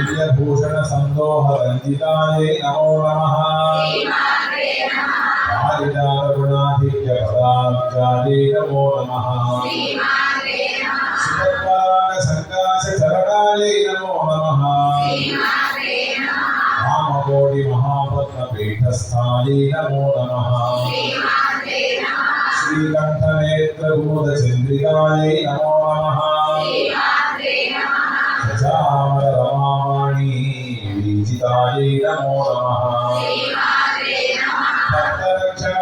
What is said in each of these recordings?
దివ్యభూషణ సందోహ రంజితాయై నమో నమః పారిజాత గుణాధిక్య పదాబ్జాయై నమో నమః సుపర్వాగ సంకాశ చరణాయై నమో నమః రామకోటి వీజితాయై నమో నమః భక్తరక్షణ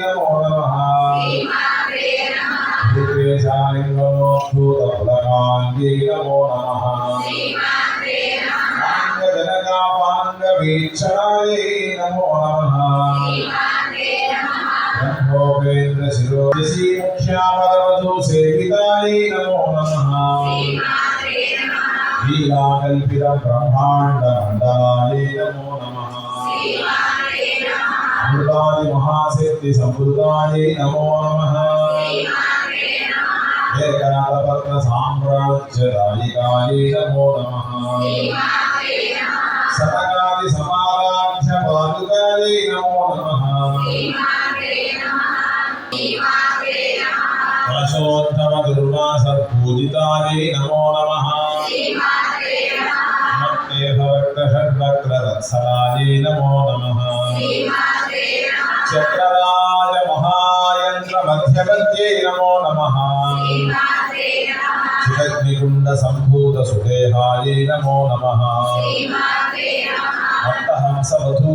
నమో నమ భూత నమో నమః నమో మండలాయై నమో నమః. అమృతాది మహాశక్తి సంవృతాయై నమో నమః. ఏకాదపత్ర సామ్రాజ్యదాయికాయై నమో నమః. సనకాది సమారాధ్య పాదుకాయై నమో నమః. కలశోత్తమ దుర్వాస పూజితాయై నమో నమః. మత్తేహ వక్త షడ్వక్ర వత్సలాయై నమో నమః చక్రరాజ మహాయంత్ర మధ్యమధ్యై నమో నమః చిదగ్నికుండ సంభూత సుదేహాయై నమో నమః మత్తహంసవధూ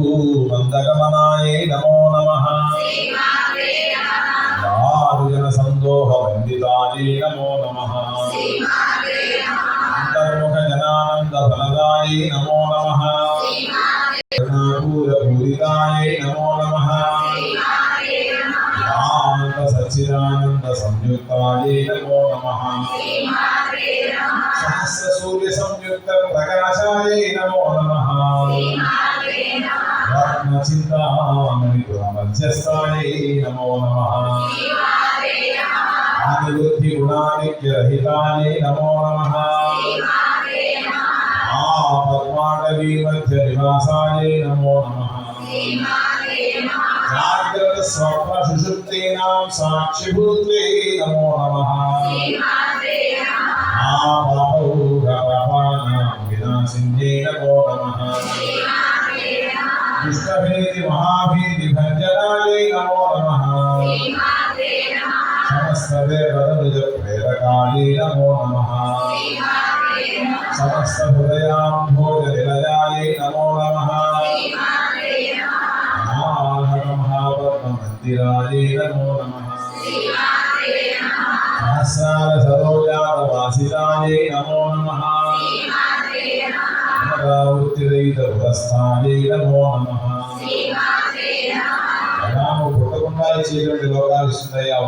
ఫలదాయై నమో నమః. కరుణాపూర పూరితాయై నమో. నమః. ఆనంద సచ్చిదానంద సంయుక్తాయై నమో నమః. సహస్ర సూర్య సంయుక్త ప్రకాశాయై నమో నమః. రత్న చింతామణి మధ్యస్థాయై నమో నమః. ఆదివృద్ధి గుణానిత్య రహితాయై నమో నమః. ఆ పద్మాటవీ మధ్య నివాసాయై నమో. నమః జాగ్రత్త స్వప్న సుషుప్తీనాం సాక్షిభూత్వై నమో నమః. వినాశిన్యై నమో. నమః దుష్టభేది నమో సమస్త హృదయాంభోజ నిలయాయై నమో నమః అనాహత మహాపద్మ మందిరాయై నమో నమః సహస్రార సరోజాత వాసితాయై నమో నమః పునరావృత్తిరహిత పురస్థాయై నమో నమః రాము పుట్టకుండా చీకటి లోకాలు ఇస్తుందయ్యా